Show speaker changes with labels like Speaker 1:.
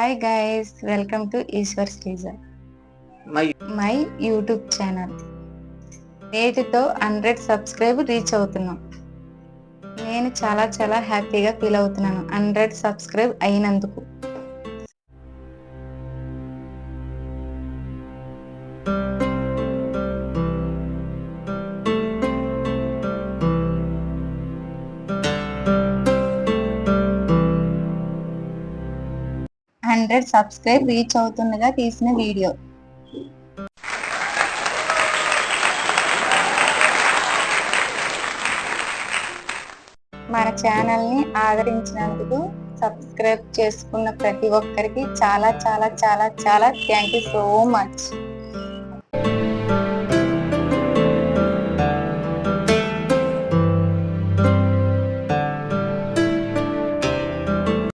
Speaker 1: Hi guys welcome to Eshwar Sreeja
Speaker 2: my
Speaker 1: my YouTube channel నేటితో hundred subscribe reach అవుతున్నాం. నేను చాలా చాలా హ్యాపీగా ఫీల్ అవుతున్నాను. హండ్రెడ్ సబ్స్క్రైబ్ అయినందుకు. హండ్రెడ్ సబ్స్క్రైబ్ రీచ్ అవుతుండగా తీసిన వీడియో. మన ఛానల్ని ఆదరించినందుకు సబ్స్క్రైబ్ చేసుకున్న ప్రతి ఒక్కరికి చాలా చాలా చాలా చాలా థ్యాంక్ యూ సో మచ్.